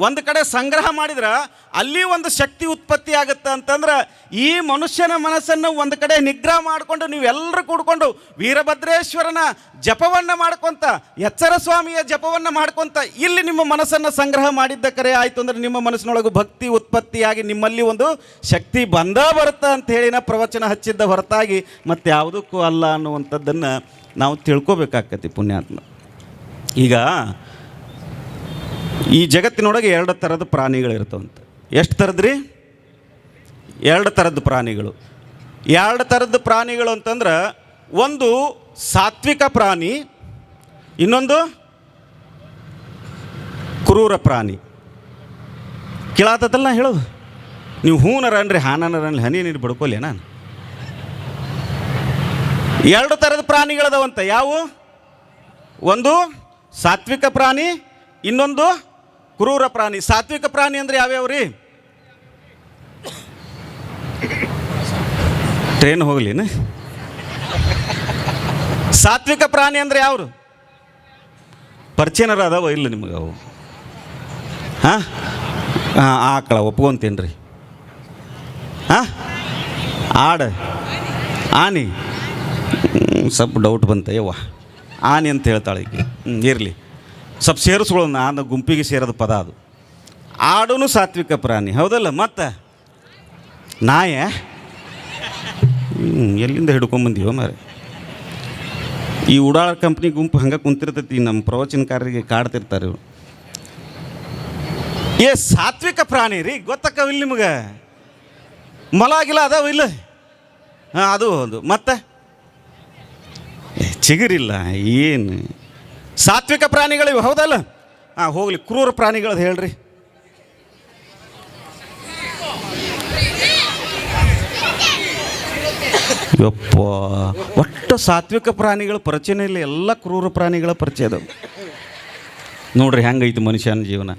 A: ಒಂದು ಕಡೆ ಸಂಗ್ರಹ ಮಾಡಿದ್ರೆ ಅಲ್ಲಿ ಒಂದು ಶಕ್ತಿ ಉತ್ಪತ್ತಿ ಆಗುತ್ತೆ ಅಂತಂದ್ರೆ ಈ ಮನುಷ್ಯನ ಮನಸ್ಸನ್ನು ಒಂದು ಕಡೆ ನಿಗ್ರಹ ಮಾಡಿಕೊಂಡು ನೀವೆಲ್ಲರೂ ಕೂಡ್ಕೊಂಡು ವೀರಭದ್ರೇಶ್ವರನ ಜಪವನ್ನು ಮಾಡ್ಕೊತ, ಎಚ್ಚರ ಸ್ವಾಮಿಯ ಜಪವನ್ನು ಮಾಡ್ಕೊತ ಇಲ್ಲಿ ನಿಮ್ಮ ಮನಸ್ಸನ್ನು ಸಂಗ್ರಹ ಮಾಡಿದ್ದ ಕರೆ ಆಯಿತು ಅಂದ್ರೆ ನಿಮ್ಮ ಮನಸ್ಸಿನೊಳಗೆ ಭಕ್ತಿ ಉತ್ಪತ್ತಿಯಾಗಿ ನಿಮ್ಮಲ್ಲಿ ಒಂದು ಶಕ್ತಿ ಬಂದ ಬರುತ್ತೆ ಅಂತ ಹೇಳಿನ ಪ್ರವಚನ ಹಚ್ಚಿದ್ದ ಹೊರತಾಗಿ ಮತ್ತೆ ಯಾವುದಕ್ಕೂ ಅಲ್ಲ ಅನ್ನುವಂಥದ್ದನ್ನು ನಾವು ತಿಳ್ಕೊಬೇಕಾಗ್ತತಿ ಪುಣ್ಯಾತ್ಮ. ಈಗ ಈ ಜಗತ್ತಿನೊಳಗೆ ಎರಡು ಥರದ ಪ್ರಾಣಿಗಳು ಇರ್ತಾವಂತೆ ಎಷ್ಟು ಥರದ್ರಿ? ಎರಡು ಥರದ ಪ್ರಾಣಿಗಳು. ಎರಡು ಥರದ ಪ್ರಾಣಿಗಳು ಅಂತಂದ್ರೆ ಒಂದು ಸಾತ್ವಿಕ ಪ್ರಾಣಿ, ಇನ್ನೊಂದು ಕ್ರೂರ ಪ್ರಾಣಿ. ಕೇಳಾತದಲ್ಲ ಹೇಳೋದು? ನೀವು ಹೂನರ ಅನ್ರಿ, ಹಾನನರ ಅನ್ಲಿ ಹನಿ ನೀರು ಬಡ್ಕೊಲಿ ನಾನು ಎರಡು ಥರದ ಪ್ರಾಣಿಗಳದವಂತ. ಯಾವುವು ಒಂದು ಸಾತ್ವಿಕ ಪ್ರಾಣಿ, ಇನ್ನೊಂದು ಕ್ರೂರ ಪ್ರಾಣಿ, ಸಾತ್ವಿಕ ಪ್ರಾಣಿ ಅಂದ್ರೆ ಯಾವ್ಯಾವ ರೀ ಟ್ರೈನ್ ಹೋಗ್ಲಿನ? ಸಾತ್ವಿಕ ಪ್ರಾಣಿ ಅಂದ್ರೆ ಯಾವ್ರು? ಪರಿಚಯನರ ಅದಾವ ಇಲ್ಲ ನಿಮಗೆ ಅವು? ಹಾಂ? ಆಕಳ ಒಪ್ಕೊಂತೀನಿ ರೀ ಹಾಂ? ಆಡ, ಆನಿ. ಸ್ವಲ್ಪ ಡೌಟ್ ಬಂತ ಯವ್ವ ಆನೆ ಅಂತ ಹೇಳ್ತಾಳೆ ಈಗ ಹ್ಞೂ ಇರಲಿ. ಸ್ವಲ್ಪ ಸೇರಿಸ್ಕೊಳ್ಳೋಣ, ನಾನು ಗುಂಪಿಗೆ ಸೇರೋದು ಪದ ಅದು. ಆಡೂ ಸಾತ್ವಿಕ ಪ್ರಾಣಿ, ಹೌದಲ್ಲ? ಮತ್ತೆ? ನಾಯ? ಎಲ್ಲಿಂದ ಹಿಡ್ಕೊಂಬಂದೀವ ಮಾರೆ ಈ ಉಡಾಳ ಕಂಪ್ನಿ ಗುಂಪು ಹಂಗೆ ಕುಂತಿರ್ತೈತಿ ನಮ್ಮ ಪ್ರವಚನಕಾರರಿಗೆ ಕಾಡ್ತಿರ್ತಾರೆ ಏ, ಸಾತ್ವಿಕ ಪ್ರಾಣಿ ರೀ ಗೊತ್ತಕ್ಕವಿಲ್ಲ ನಿಮಗೆ? ಮೊಲ ಆಗಿಲ್ಲ ಅದಾವ ಇಲ್ಲ? ಹಾಂ, ಅದು ಹೌದು. ಮತ್ತೆ? ಚಿಗುರಿಲ್ಲ, ಏನು? ಸಾತ್ವಿಕ ಪ್ರಾಣಿಗಳಿವೆ, ಹೌದಲ್ಲ? ಹಾಂ ಹೋಗಲಿ, ಕ್ರೂರ ಪ್ರಾಣಿಗಳದ್ದು ಹೇಳ್ರಿ. ಯಪ್ಪ, ಒಟ್ಟು ಸಾತ್ವಿಕ ಪ್ರಾಣಿಗಳ ಪರಿಚಯನೇ ಇಲ್ಲ, ಎಲ್ಲ ಕ್ರೂರ ಪ್ರಾಣಿಗಳ ಪರಿಚಯ ಅದಾವ. ನೋಡ್ರಿ ಹೆಂಗೈತಿ ಮನುಷ್ಯನ ಜೀವನ.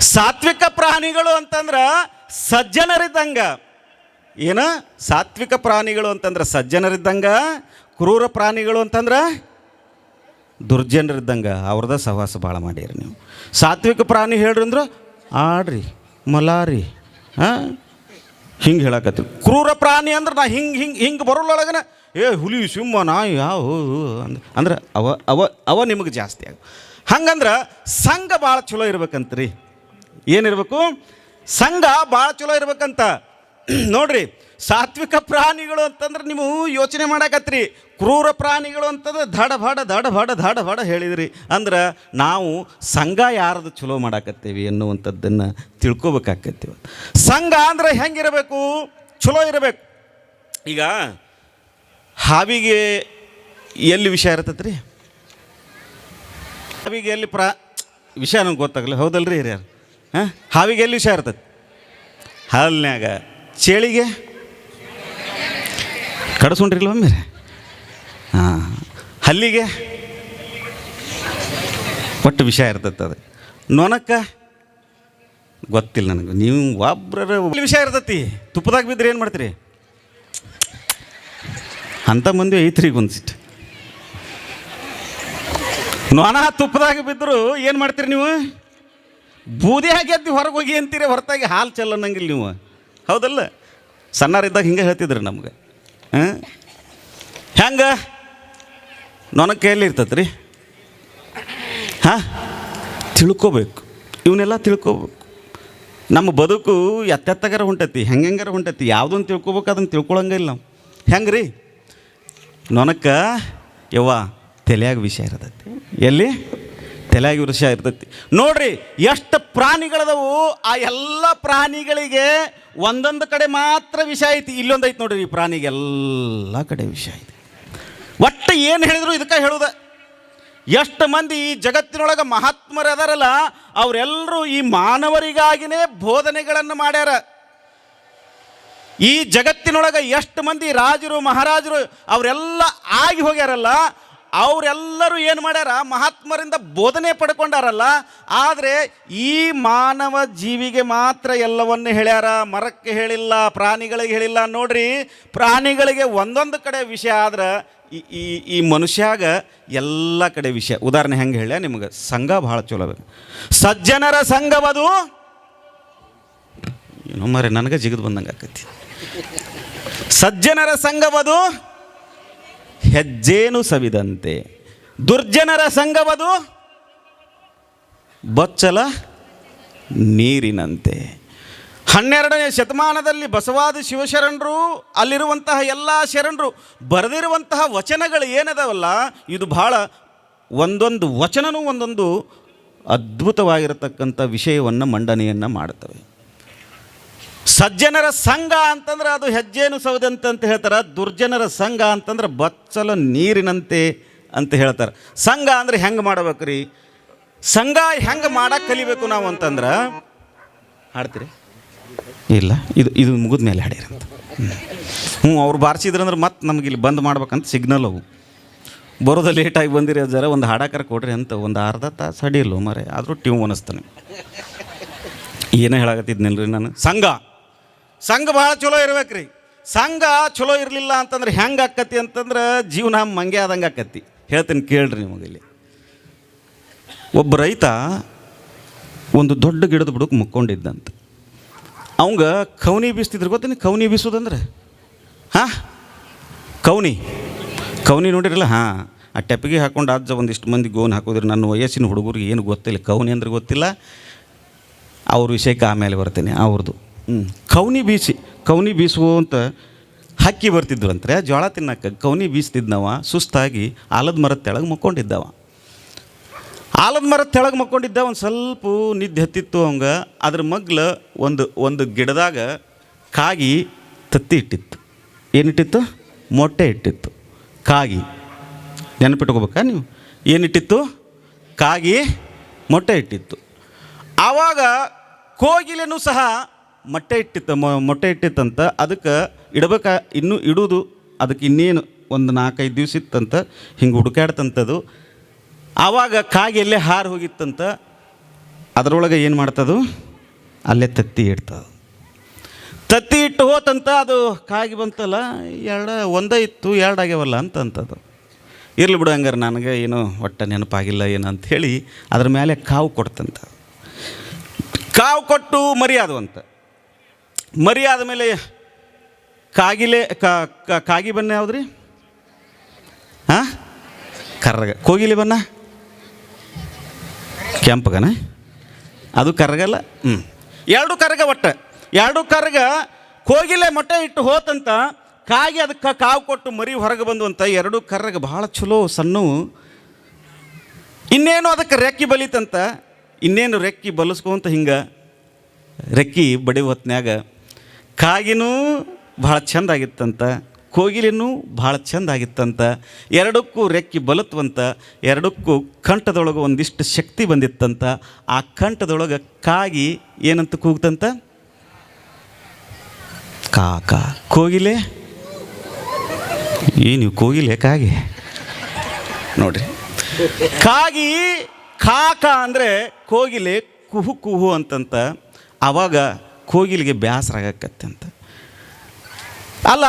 A: ಸಾತ್ವಿಕ ಪ್ರಾಣಿಗಳು ಅಂತಂದ್ರೆ ಸಜ್ಜನರಿದ್ದಂಗ. ಏನ? ಸಾತ್ವಿಕ ಪ್ರಾಣಿಗಳು ಅಂತಂದ್ರೆ ಸಜ್ಜನರಿದ್ದಂಗ, ಕ್ರೂರ ಪ್ರಾಣಿಗಳು ಅಂತಂದ್ರೆ ದುರ್ಜನರಿದ್ದಂಗ ಅವ್ರದ ಸಹವಾಸ ಭಾಳ ಮಾಡ್ಯಾರ ನೀವು. ಸಾತ್ವಿಕ ಪ್ರಾಣಿ ಹೇಳ್ರಿ ಅಂದ್ರೆ ಆಡ್ರಿ, ಮಲಾರಿ ಹಾಂ ಹಿಂಗೆ ಹೇಳಕತ್ತೀವಿ ಕ್ರೂರ ಪ್ರಾಣಿ ಅಂದ್ರೆ ನಾ ಹಿಂಗೆ ಹಿಂಗೆ ಹಿಂಗೆ ಬರೋಲ್ಲೊಳಗನ ಏ ಹುಲಿ, ಸಿಂಹ, ನಾಯಿ ಯಾವ ಅಂದ ಅಂದ್ರೆ ಅವ ಅವ ಅವ ನಿಮಗೆ ಜಾಸ್ತಿ ಆಗ. ಹಂಗಂದ್ರೆ ಸಂಘ ಭಾಳ ಚಲೋ ಇರ್ಬೇಕಂತ್ರಿ. ಏನಿರ್ಬೇಕು? ಸಂಘ ಭಾಳ ಚಲೋ ಇರ್ಬೇಕಂತ. (clears throat) ನೋಡ್ರಿ, ಸಾತ್ವಿಕ ಪ್ರಾಣಿಗಳು ಅಂತಂದ್ರೆ ನೀವು ಯೋಚನೆ ಮಾಡಾಕತ್ರಿ. ಕ್ರೂರ ಪ್ರಾಣಿಗಳು ಅಂತಂದ್ರೆ ಧಡ ಭಡ ದಡ ಭಡ ದಡ ಬಡ ಹೇಳಿದ್ರಿ. ಅಂದ್ರೆ ನಾವು ಸಂಘ ಯಾರದು ಚಲೋ ಮಾಡಾಕತ್ತೇವಿ ಎನ್ನುವಂಥದ್ದನ್ನು ತಿಳ್ಕೊಬೇಕಾಕತ್ತೀವಿ. ಸಂಘ ಅಂದ್ರೆ ಹೆಂಗಿರಬೇಕು? ಚಲೋ ಇರಬೇಕು. ಈಗ ಹಾವಿಗೆ ಎಲ್ಲಿ ವಿಷಯ ಇರ್ತೈತೆ ರೀ ಹಾವಿಗೆ ಎಲ್ಲಿ ಪ್ರಾ, ವಿಷಯ ನನಗೆ ಗೊತ್ತಾಗಲಿ ಹೌದಲ್ರಿ ಹಿರಿಯರು? ಹಾಂ? ಹಾವಿಗೆ ಎಲ್ಲಿ ವಿಷಯ ಇರ್ತೈತೆ? ಹಾಲ್ನ್ಯಾಗ. ಚೇಳಿಗೆ? ಕಡಸುಂಡ್ರಿಲ್ವ ಒಮ್ಮೆ? ಹಾಂ. ಹಲ್ಲಿಗೆ? ಒಟ್ಟು ವಿಷಯ ಇರ್ತೈತೆ ಅದು. ನೊನಕ್ಕ ಗೊತ್ತಿಲ್ಲ ನನಗೆ. ನೀವು ಒಬ್ಬರ ವಿಷಯ ಇರ್ತೈತಿ. ತುಪ್ಪದಾಗ ಬಿದ್ದರೆ ಏನು ಮಾಡ್ತೀರಿ? ಅಂಥ ಮಂದಿ ಐತ್ರಿ ಈಗ ಒಂದಿಷ್ಟು ನೊಣ ತುಪ್ಪದಾಗ ಬಿದ್ದರು ಏನು ಮಾಡ್ತೀರಿ ನೀವು? ಬೂದಿ ಹಾಕಿ ಎದ್ದು ಹೊರಗೆ ಹೋಗಿ ಅಂತೀರಿ, ಹೊರತಾಗಿ ಹಾಲು ಚೆಲ್ಲನ್ನಂಗಿಲ್ಲ ನೀವು. ಹೌದಲ್ಲ? ಸಣ್ಣರಿದ್ದಾಗ ಹಿಂಗೆ ಹೇಳ್ತಿದ್ರು ನಮ್ಗೆ. ಹಾಂ? ಹೆಂಗೆ? ಕೈಯಲ್ಲಿ ಇರ್ತೈತೆ ರೀ ಹಾಂ? ತಿಳ್ಕೊಬೇಕು. ಇವನ್ನೆಲ್ಲ ತಿಳ್ಕೊಬೇಕು. ನಮ್ಮ ಬದುಕು ಎತ್ತೆತ್ತಗಾರ ಹೊಂಟೈತಿ ಹೆಂಗಾರ ಹೊಂಟೈತಿ ಯಾವುದನ್ನು ತಿಳ್ಕೊಬೇಕು, ಅದನ್ನು ತಿಳ್ಕೊಳಂಗಿಲ್ಲ ನಾವು. ಹೆಂಗೆ ರೀ ನೊನಕ್ಕೆ ಯವ್ವ, ತಲೆಯಾಗ ವಿಷಯ ಇರತೈತಿ. ಎಲ್ಲಿ? ತಲೆಯಾಗ ವೃಷ ಇರ್ತೈತಿ. ನೋಡ್ರಿ, ಎಷ್ಟು ಪ್ರಾಣಿಗಳದವು, ಆ ಎಲ್ಲ ಪ್ರಾಣಿಗಳಿಗೆ ಒಂದೊಂದು ಕಡೆ ಮಾತ್ರ ವಿಷ ಐತಿ. ಇಲ್ಲೊಂದು ಐತಿ ನೋಡ್ರಿ, ಈ ಪ್ರಾಣಿಗೆ ಎಲ್ಲ ಕಡೆ ವಿಷ ಐತಿ. ಒಟ್ಟು ಏನು ಹೇಳಿದ್ರು ಇದಕ್ಕೆ ಹೇಳುದ. ಎಷ್ಟು ಮಂದಿ ಈ ಜಗತ್ತಿನೊಳಗೆ ಮಹಾತ್ಮರು ಅದಾರಲ್ಲ ಅವರೆಲ್ಲರೂ ಈ ಮಾನವರಿಗಾಗಿನೇ ಬೋಧನೆಗಳನ್ನು ಮಾಡ್ಯಾರ. ಈ ಜಗತ್ತಿನೊಳಗೆ ಎಷ್ಟು ಮಂದಿ ರಾಜರು, ಮಹಾರಾಜರು, ಅವರೆಲ್ಲ ಆಗಿ ಹೋಗ್ಯಾರಲ್ಲ ಅವರೆಲ್ಲರೂ ಏನು ಮಾಡ್ಯಾರ? ಮಹಾತ್ಮರಿಂದ ಬೋಧನೆ ಪಡ್ಕೊಂಡಾರಲ್ಲ? ಆದರೆ ಈ ಮಾನವ ಜೀವಿಗೆ ಮಾತ್ರ ಎಲ್ಲವನ್ನು ಹೇಳ್ಯಾರ. ಮರಕ್ಕೆ ಹೇಳಿಲ್ಲ, ಪ್ರಾಣಿಗಳಿಗೆ ಹೇಳಿಲ್ಲ. ನೋಡ್ರಿ, ಪ್ರಾಣಿಗಳಿಗೆ ಒಂದೊಂದು ಕಡೆ ವಿಷಯ ಆದ್ರೆ ಈ ಈ ಈ ಮನುಷ್ಯಾಗ ಎಲ್ಲ ಕಡೆ ವಿಷಯ. ಉದಾಹರಣೆ ಹೆಂಗೆ ಹೇಳ್ಯ ನಿಮಗೆ? ಸಂಘ ಭಾಳ ಚಲೋ ಬೇಕು ಸಜ್ಜನರ ಸಂಘವದು? ಏನೋ ಮರೆ ನನಗೆ ಜಿಗಿದು ಬಂದಂಗೆ ಆಕೈತಿ. ಸಜ್ಜನರ ಸಂಘವದು? ಹೆಜ್ಜೇನು ಸವಿದಂತೆ. ದುರ್ಜನರ ಸಂಘವದು ಬಚ್ಚಲ ನೀರಿನಂತೆ. ಹನ್ನೆರಡನೇ ಶತಮಾನದಲ್ಲಿ ಬಸವಾದಿ ಶಿವಶರಣರು ಅಲ್ಲಿರುವಂತಹ ಎಲ್ಲ ಶರಣರು ಬರೆದಿರುವಂತಹ ವಚನಗಳು ಏನದವಲ್ಲ, ಇದು ಬಹಳ ಒಂದೊಂದು ವಚನನೂ ಒಂದೊಂದು ಅದ್ಭುತವಾಗಿರತಕ್ಕಂಥ ವಿಷಯವನ್ನು ಮಂಡನೆಯನ್ನು ಮಾಡ್ತವೆ. ಸಜ್ಜನರ ಸಂಘ ಅಂತಂದ್ರೆ ಅದು ಹೆಜ್ಜೆನು ಸೌದೆ ಅಂತ ಅಂತ ಹೇಳ್ತಾರೆ, ದುರ್ಜನರ ಸಂಘ ಅಂತಂದ್ರೆ ಬಚ್ಚಲ ನೀರಿನಂತೆ ಅಂತ ಹೇಳ್ತಾರೆ. ಸಂಘ ಅಂದ್ರೆ ಹೆಂಗೆ ಮಾಡ್ಬೇಕು ರೀ ಸಂಘ ಹೆಂಗೆ ಮಾಡಕ್ಕೆ ಕಲಿಬೇಕು ನಾವು ಅಂತಂದ್ರೆ, ಹಾಡ್ತೀರಿ? ಇಲ್ಲ, ಇದು ಇದು ಮುಗಿದ ಮೇಲೆ ಹಾಡಿರಿ ಅಂತ. ಹ್ಞೂ. ಅವ್ರು ಬಾರಿಸಿದ್ರಂದ್ರೆ ಮತ್ತೆ ನಮ್ಗೆ ಇಲ್ಲಿ ಬಂದ್ ಮಾಡ್ಬೇಕಂತ ಸಿಗ್ನಲ್ ಅವು. ಬರೋದು ಲೇಟಾಗಿ ಬಂದಿರಿ ಜರ, ಒಂದು ಹಾಡಾಕರ ಕೊಡ್ರಿ ಅಂತ, ಒಂದು ಅರ್ಧ ತಾಸು ಹಡಿಯಲ್ಲ ಮರೆ, ಆದರೂ ಟ್ಯೂಮ್ ಅನಿಸ್ತಾನೆ ಏನೇ ರೀ ನಾನು? ಸಂಘ. ಸಂಘ ಭಾಳ ಚಲೋ ಇರ್ಬೇಕ್ರಿ. ಸಂಘ ಚಲೋ ಇರಲಿಲ್ಲ ಅಂತಂದ್ರೆ ಹೆಂಗೆ ಆಕತಿ ಅಂತಂದ್ರೆ ಜೀವನ ಮಂಗೆ ಆದಂಗೆ ಆಕತಿ. ಹೇಳ್ತೀನಿ ಕೇಳ್ರಿ ನಿಮಗೆ ಇಲ್ಲಿ. ಒಬ್ಬ ರೈತ ಒಂದು ದೊಡ್ಡ ಗಿಡದ ಬುಡಕ್ಕೆ ಮುಕ್ಕೊಂಡಿದ್ದಂತ. ಅವಂಗ ಕೌನಿ ಬೀಸ್ತಿದ್ರು ಗೊತ್ತೇನೆ ಕವನಿ ಬೀಸೋದಂದ್ರೆ? ಹಾಂ? ಕವನಿ ಕವನಿ ನೋಡಿರಲ್ಲ, ಹಾಂ. ಆ ಟೆಪ್ಪಿಗೆ ಹಾಕೊಂಡು ಅಜ್ಜ ಒಂದಿಷ್ಟು ಮಂದಿ ಗೋನ್ ಹಾಕೋದ್ರಿ ನನ್ನ ವಯಸ್ಸಿನ ಹುಡುಗರಿಗೆ ಏನು ಗೊತ್ತಿಲ್ಲ. ಕೌನಿ ಅಂದ್ರೆ ಗೊತ್ತಿಲ್ಲ. ಅವ್ರ ವಿಷಯಕ್ಕೆ ಆಮೇಲೆ ಬರ್ತೀನಿ ಅವ್ರದ್ದು ಕೌನಿ ಬೀಸಿ, ಕೌನಿ ಬೀಸುವಂತ ಹಕ್ಕಿ ಬರ್ತಿದ್ವು ಅಂತಾರೆ ಜೋಳ ತಿನ್ನಕ್ಕೆ, ಕೌನಿ ಬೀಸ್ತಿದ್ನವ, ಸುಸ್ತಾಗಿ ಆಲದ ಮರದ ತೆಳಗೆ ಮಕ್ಕೊಂಡಿದ್ದವ. ಆಲದ ಮರದ ತೆಳಗೆ ಮಕ್ಕೊಂಡಿದ್ದ, ಒಂದು ಸ್ವಲ್ಪ ನಿದ್ದೆ ಹತ್ತಿತ್ತು ಅವಂಗ. ಅದ್ರ ಮಗ್ಲ ಒಂದು ಒಂದು ಗಿಡದಾಗ ಕಾಗಿ ತತ್ತಿ ಇಟ್ಟಿತ್ತು. ಏನಿಟ್ಟಿತ್ತು ಮೊಟ್ಟೆ ಇಟ್ಟಿತ್ತು. ಕಾಗಿ. ನೆನಪಿಟ್ಕೋಬೇಕಾ ನೀವು? ಏನಿಟ್ಟಿತ್ತು ಕಾಗಿ, ಮೊಟ್ಟೆ ಇಟ್ಟಿತ್ತು. ಆವಾಗ ಕೋಗಿಲೆನೂ ಸಹ ಮೊಟ್ಟೆ ಇಟ್ಟಿತ್ತು ಮೊಟ್ಟೆ ಇಟ್ಟಿತ್ತಂತ ಅದಕ್ಕೆ ಇಡಬೇಕ, ಇನ್ನೂ ಇಡುವುದು ಅದಕ್ಕೆ ಇನ್ನೇನು ಒಂದು ನಾಲ್ಕೈದು ದಿವಸ ಇತ್ತಂತ ಹಿಂಗೆ ಹುಡುಕಾಡ್ತಂಥದ್ದು ಆವಾಗ ಕಾಗೆ ಎಲ್ಲೇ ಹಾರು ಹೋಗಿತ್ತಂತ ಅದರೊಳಗೆ ಏನು ಮಾಡ್ತದು? ಅಲ್ಲೇ ತತ್ತಿ ಇಡ್ತದೆ. ತತ್ತಿ ಇಟ್ಟು ಹೋತಂತ ಅದು ಕಾಗಿ ಬಂತಲ್ಲ, ಎರಡು, ಒಂದೇ ಇತ್ತು, ಎರಡು ಆಗ್ಯಾವಲ್ಲ ಅಂತ ಅಂತದು. ಇರ್ಲಿ ಬಿಡು ಹಂಗಾರೆ, ನನಗೆ ಏನು ಒಟ್ಟ ನೆನಪಾಗಿಲ್ಲ ಏನು ಅಂಥೇಳಿ ಅದ್ರ ಮೇಲೆ ಕಾವು ಕೊಡ್ತಂತ. ಕಾವು ಕೊಟ್ಟು ಮರಿ ಅಂತ. ಮರಿ ಆದಮೇಲೆ ಕಾಗಿಲೆ ಕಾಗಿ ಬನ್ನ ಯಾವುದ್ರಿ? ಹಾಂ ಕರ್ರಗ. ಕೋಗಿಲೆ ಬಣ್ಣ? ಕೆಂಪಗನ? ಅದು ಕರ್ರಗಲ್ಲ ಹ್ಞೂ ಎರಡು ಕರಗ ಒಟ್ಟು. ಎರಡು ಕರಗ ಕೋಗಿಲೆ ಮೊಟ್ಟೆ ಇಟ್ಟು ಹೋತಂತ ಕಾಗಿ ಅದಕ್ಕೆ ಕಾವು ಕೊಟ್ಟು ಮರಿ ಹೊರಗೆ ಬಂದು ಅಂತ ಎರಡು ಕರ್ರಗ ಭಾಳ ಚಲೋ ಸಣ್ಣವು. ಇನ್ನೇನು ಅದಕ್ಕೆ ರೆಕ್ಕಿ ಬಲಿತಂತ? ಇನ್ನೇನು ರೆಕ್ಕಿ ಬಲಿಸ್ಕೊಂತ ಹಿಂಗೆ? ರೆಕ್ಕಿ ಬಡಿ ಹೊತ್ನ್ಯಾಗ ಕಾಗಿನೂ ಭಾಳ ಚಂದ ಆಗಿತ್ತಂತ ಕೋಗಿಲಿನೂ ಭಾಳ ಚಂದ ಆಗಿತ್ತಂತ ಎರಡಕ್ಕೂ ರೆಕ್ಕಿ ಬಲತ್ವಂತ, ಎರಡಕ್ಕೂ ಕಂಠದೊಳಗೆ ಒಂದಿಷ್ಟು ಶಕ್ತಿ ಬಂದಿತ್ತಂತ, ಆ ಕಂಠದೊಳಗೆ ಕಾಗಿ ಏನಂತ ಕೂಗ್ತಂತ? ಕಾಕ. ಕೋಗಿಲೆ? ಏನು ಕೋಗಿಲೆ ಕಾಗಿ? ನೋಡ್ರಿ. ಕಾಗಿ ಕಾಕ ಅಂದರೆ ಕೋಗಿಲೆ ಕುಹು ಕುಹು ಅಂತಂತ ಆವಾಗ ಕೋಗಿಲಿಗೆ ಬೇಸರ ಅಂತ. ಅಲ್ಲ,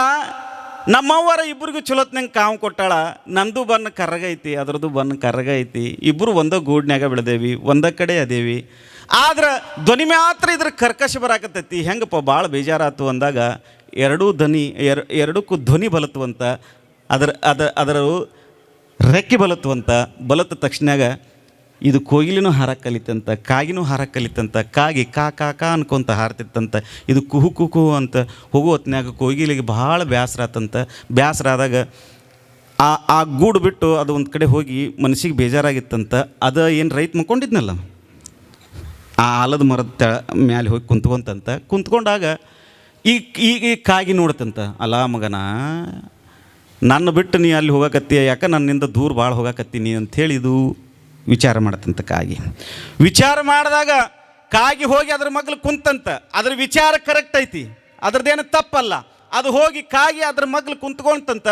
A: ನಮ್ಮವ್ವರ ಇಬ್ಬರಿಗೂ ಚಲೋತ್ನಂಗೆ ಕಾವು ಕೊಟ್ಟಾಳ, ನಂದು ಬನ್ನ ಕರ್ರಗೈತಿ ಅದ್ರದ್ದು ಬನ್ನ ಕರ್ರಗೈತಿ ಇಬ್ಬರು ಒಂದೇ ಗೂಡ್ನ್ಯಾಗ ಬೆಳೆದೇವಿ, ಒಂದೇ ಕಡೆ ಅದೇವಿ. ಆದ್ರೆ ಧ್ವನಿ ಮಾತ್ರ ಇದ್ರ ಕರ್ಕಶ ಬರಾಕತ್ತೈತಿ, ಹೆಂಗಪ್ಪ ಭಾಳ ಬೇಜಾರಾತು ಅಂದಾಗ, ಎರಡೂ ಧ್ವನಿ, ಎರ್, ಎರಡಕ್ಕೂ ಧ್ವನಿ ಬಲತ್ವಂತ ಅದರ, ಅದ ಅದರ ರೆಕ್ಕೆ ಬಲತ್ವಂತ ಬಲತ ತಕ್ಷಣಾಗ ಇದು ಕೋಗಿಲಿನೂ ಹಾರ ಕಲಿತಂತ, ಕಾಗಿನೂ ಹಾರ ಕಲಿತಂತ, ಕಾಗಿ ಕಾ ಕಾ ಕಾ ಅನ್ಕೊಂತ ಹಾರ್ತಿತ್ತಂತ, ಇದು ಕುಹು ಕುಹು ಅಂತ ಹೋಗೋ ಹೊತ್ನ್ಯಾಗ ಕೋಗಿಲಿಗೆ ಭಾಳ ಬೇಸರ ಆತಂತ. ಬೇಸರ ಆದಾಗ ಆ ಆ ಗೂಡು ಬಿಟ್ಟು ಅದು ಒಂದು ಕಡೆ ಹೋಗಿ ಮನಸ್ಸಿಗೆ ಬೇಜಾರಾಗಿತ್ತಂತ, ಅದು ಏನು ರೈತ ಮಕ್ಕೊಂಡಿದ್ನಲ್ಲ? ಆ ಆಲದ ಮರದ ತ ಮ್ಯಾಲೆ ಹೋಗಿ ಕುಂತ್ಕೊಂತಂತ, ಕುಂತ್ಕೊಂಡಾಗ ಈ ಈಗ ಕಾಗಿ ನೋಡ್ತಂತ ಅಲ್ಲ ಮಗನ, ನನ್ನ ಬಿಟ್ಟು ನೀ ಅಲ್ಲಿ ಹೋಗಕತ್ತಿ ಯಾಕೆ ನನ್ನಿಂದ ದೂರ ಭಾಳ ಹೋಗಕತ್ತೀನಿ? ಅಂತ ಇದು ವಿಚಾರ ಮಾಡ್ತಂತ ಕಾಗಿ. ವಿಚಾರ ಮಾಡಿದಾಗ ಕಾಗಿ ಹೋಗಿ ಅದ್ರ ಮಗ್ಲು ಕುಂತಂತ, ಅದ್ರ ವಿಚಾರ ಕರೆಕ್ಟ್ ಐತಿ, ಅದ್ರದ್ದೇನು ತಪ್ಪಲ್ಲ. ಅದು ಹೋಗಿ ಕಾಗಿ ಅದ್ರ ಮಗ್ಲು ಕುಂತ್ಕೊಂತಂತ,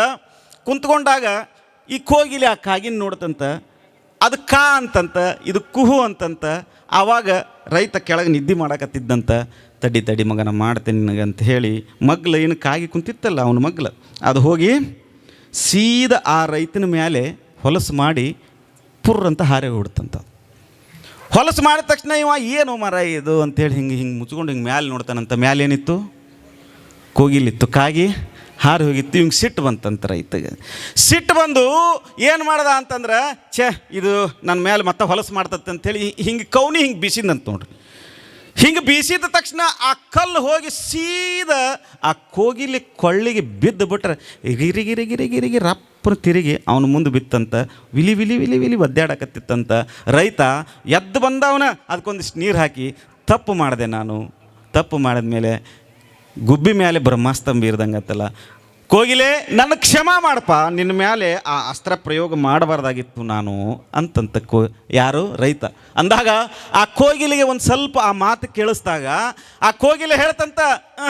A: ಕುಂತ್ಕೊಂಡಾಗ ಈ ಕೋಗಿಲಿ ಆ ಕಾಗಿನ ನೋಡ್ತಂತ, ಅದು ಕಾ ಅಂತಂತ, ಇದು ಕುಹು ಅಂತಂತ, ಆವಾಗ ರೈತ ಕೆಳಗೆ ನಿದ್ದೆ ಮಾಡಕತ್ತಿದ್ದಂತ, ತಡಿ ತಡಿ ಮಗನ ಮಾಡ್ತೇನೆ ನಿನಗಂತ ಹೇಳಿ ಮಗ್ಲ ಏನು ಕಾಗಿ ಕುಂತಿತ್ತಲ್ಲ ಅವನ ಮಗ್ಲ, ಅದು ಹೋಗಿ ಸೀದಾ ಆ ರೈತನ ಮೇಲೆ ಹೊಲಸು ಮಾಡಿ ಪುರ್ರ್ ಅಂತ ಹಾರೆ ಹೊಡ್ತಂತ ಹೊಲಸು ಮಾಡಿದ ತಕ್ಷಣ ಇವ, ಏನು ಮರ ಇದು? ಅಂತೇಳಿ ಹಿಂಗೆ ಹಿಂಗೆ ಮುಚ್ಕೊಂಡು ಹಿಂಗೆ ಮ್ಯಾಲೆ ನೋಡ್ತಾನಂತ. ಮ್ಯಾಲೆ ಏನಿತ್ತು? ಕೋಗಿಲಿತ್ತು. ಕಾಗಿ ಹಾರಿ ಹೋಗಿತ್ತು. ಹಿಂಗೆ ಸಿಟ್ಟು ಬಂತಂತ ರೈತಗೆ. ಸಿಟ್ಟು ಬಂದು ಏನು ಮಾಡ್ದ ಅಂತಂದ್ರೆ, ಛೇ, ಇದು ನನ್ನ ಮೇಲೆ ಮತ್ತೆ ಹೊಲಸು ಮಾಡ್ತತ್ತೆ ಅಂತೇಳಿ ಹಿಂಗೆ ಕೌನಿ ಹಿಂಗೆ ಬಿಸಿದಂತ ನೋಡ್ರಿ. ಹಿಂಗೆ ಬೀಸಿದ ತಕ್ಷಣ ಆ ಕಲ್ಲು ಹೋಗಿ ಸೀದ ಆ ಕೋಗಿಲಿ ಕೊಳ್ಳಿಗೆ ಬಿದ್ದು ಬಿಟ್ರೆ ಗಿರಿ ಗಿರಿ ರಪ್ಪನ ತಿರುಗಿ ಅವನ ಮುಂದೆ ಬಿತ್ತಂತ, ವಿಲಿ ವಿಲಿ ವಿಲಿ ವಿಲಿ ಒದ್ದಾಡಕತ್ತಿತ್ತಂತ ರೈತ ಎದ್ದು ಬಂದವನ, ಅದಕ್ಕೊಂದಿಷ್ಟು ನೀರು ಹಾಕಿ ತಪ್ಪು ಮಾಡಿದೆ ನಾನು. ತಪ್ಪು ಮಾಡಿದ್ಮೇಲೆ ಗುಬ್ಬಿ ಮೇಲೆ ಬ್ರಹ್ಮಾಸ್ತಂಭ ಇರ್ದಂಗತ್ತಲ್ಲ. ಕೋಗಿಲೆ, ನನ್ನ ಕ್ಷಮ ಮಾಡಪ್ಪ ನಿನ್ನ ಮೇಲೆ ಆ ಅಸ್ತ್ರ ಪ್ರಯೋಗ ಮಾಡಬಾರ್ದಾಗಿತ್ತು ನಾನು ಅಂತಂತ ಕೋ, ಯಾರು? ರೈತ. ಅಂದಾಗ ಆ ಕೋಗಿಲಿಗೆ ಒಂದು ಸ್ವಲ್ಪ ಆ ಮಾತು ಕೇಳಿಸ್ದಾಗ, ಆ ಕೋಗಿಲೆ ಹೇಳ್ತಂತ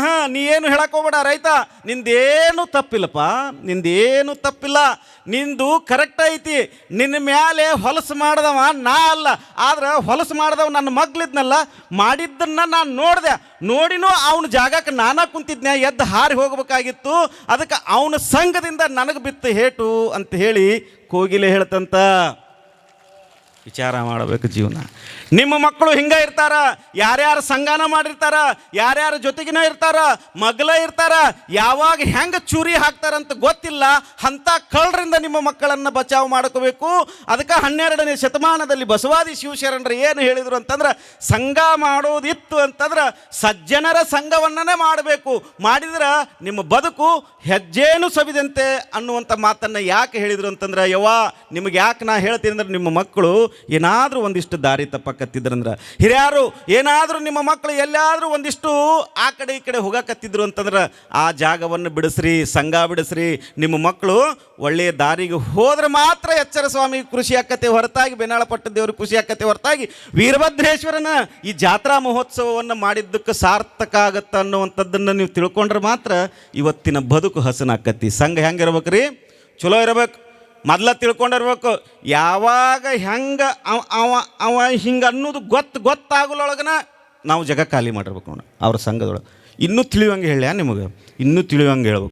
A: ಹಾಂ ನೀ ಏನು ಹೇಳಕ್ಕೆ ಹೋಗ್ಬೇಡ ರೈತ, ನಿಂದೇನು ತಪ್ಪಿಲ್ಲಪ್ಪ, ನಿಂದೇನು ತಪ್ಪಿಲ್ಲ, ನಿಂದು ಕರೆಕ್ಟ್ ಐತಿ, ನಿನ್ನ ಮೇಲೆ ಹೊಲಸು ಮಾಡಿದವ ನಾ ಅಲ್ಲ, ಆದ್ರೆ ಹೊಲಸು ಮಾಡಿದವ ನನ್ನ ಮಗ್ಲಿದ್ನಲ್ಲ ಮಾಡಿದ್ದನ್ನ ನಾನು ನೋಡಿದೆ ನೋಡಿನೂ ಅವನ ಜಾಗಕ್ಕೆ ನಾನಾ ಕುಂತಿದ್ನೆ ಎದ್ದು ಹಾರಿ ಹೋಗಬೇಕಾಗಿತ್ತು. ಅದಕ್ಕೆ ಅವನ ಸಂಘದಿಂದ ನನಗೆ ಬಿತ್ತು ಹೇಟು ಅಂತ ಹೇಳಿ ಕೋಗಿಲೆ ಹೇಳ್ತಂತ. ವಿಚಾರ ಮಾಡಬೇಕು ಜೀವನ. ನಿಮ್ಮ ಮಕ್ಕಳು ಹಿಂಗೆ ಇರ್ತಾರ, ಯಾರ್ಯಾರು ಸಂಗಾನ ಮಾಡಿರ್ತಾರ, ಯಾರ್ಯಾರ ಜೊತೆಗಿನ ಇರ್ತಾರ, ಮಗಲ ಇರ್ತಾರ, ಯಾವಾಗ ಹೆಂಗೆ ಚೂರಿ ಹಾಕ್ತಾರಂತ ಗೊತ್ತಿಲ್ಲ. ಅಂಥ ಕಳ್ಳರಿಂದ ನಿಮ್ಮ ಮಕ್ಕಳನ್ನು ಬಚಾವ್ ಮಾಡ್ಕೋಬೇಕು. ಅದಕ್ಕೆ ಹನ್ನೆರಡನೇ ಶತಮಾನದಲ್ಲಿ ಬಸವಾದಿ ಶಿವಶರಣರು ಏನು ಹೇಳಿದರು ಅಂತಂದ್ರೆ, ಸಂಘ ಮಾಡೋದಿತ್ತು ಅಂತಂದ್ರೆ ಸಜ್ಜನರ ಸಂಘವನ್ನೇ ಮಾಡಬೇಕು. ಮಾಡಿದ್ರೆ ನಿಮ್ಮ ಬದುಕು ಹೆಜ್ಜೇನು ಸವಿದಂತೆ ಅನ್ನುವಂಥ ಮಾತನ್ನು ಯಾಕೆ ಹೇಳಿದರು ಅಂತಂದ್ರೆ, ಯವ್ವ, ನಿಮಗೆ ಯಾಕೆ ನಾ ಹೇಳ್ತೀನಿ ಅಂದ್ರೆ ನಿಮ್ಮ ಮಕ್ಕಳು ಏನಾದರೂ ಒಂದಿಷ್ಟು ದಾರಿ ತಪ್ಪಕತ್ತಿದ್ರಂದ್ರೆ ಹಿರಿಯರು, ಏನಾದರೂ ನಿಮ್ಮ ಮಕ್ಕಳು ಎಲ್ಲಾದರೂ ಒಂದಿಷ್ಟು ಆ ಕಡೆ ಈ ಕಡೆ ಹೋಗಕತ್ತಿದ್ರು ಅಂತಂದ್ರೆ, ಆ ಜಾಗವನ್ನು ಬಿಡಿಸ್ರಿ, ಸಂಘ ಬಿಡಿಸ್ರಿ, ನಿಮ್ಮ ಮಕ್ಕಳು ಒಳ್ಳೆಯ ದಾರಿಗೆ ಹೋದ್ರೆ ಮಾತ್ರ ಎಚ್ಚರ ಸ್ವಾಮಿ ಕೃಷಿ ಆಕತೆ ಹೊರತಾಗಿ ಬೆನಾಳಪಟ್ಟ ದೇವರು ಕೃಷಿ ಆಕತೆ ಹೊರತಾಗಿ, ವೀರಭದ್ರೇಶ್ವರನ ಈ ಜಾತ್ರಾ ಮಹೋತ್ಸವವನ್ನು ಮಾಡಿದ್ದಕ್ಕೆ ಸಾರ್ಥಕ ಆಗತ್ತೆ ಅನ್ನುವಂಥದ್ದನ್ನು ನೀವು ತಿಳ್ಕೊಂಡ್ರೆ ಮಾತ್ರ ಇವತ್ತಿನ ಬದುಕು ಹಸನಾಕತಿ ಸಂಘ ಹೆಂಗಿರ್ಬೇಕ್ರಿ? ಚಲೋ ಇರಬೇಕು. ಮೊದ್ಲ ತಿಳ್ಕೊಂಡಿರ್ಬೇಕು. ಯಾವಾಗ ಹೆಂಗೆ ಅವ ಅವ ಅವ ಹಿಂಗೆ ಅನ್ನೋದು ಗೊತ್ತು, ಗೊತ್ತಾಗಲೊಳಗನ ನಾವು ಜಗ ಖಾಲಿ ಮಾಡಿರ್ಬೇಕು ನೋಡೋಣ ಅವ್ರ ಸಂಘದೊಳಗೆ. ಇನ್ನೂ ತಿಳಿಯುವಂಗೆ ಹೇಳ್ಯಾ ನಿಮಗೆ? ಇನ್ನೂ ತಿಳಿಯುವಂಗೆ ಹೇಳ್ಬೇಕು.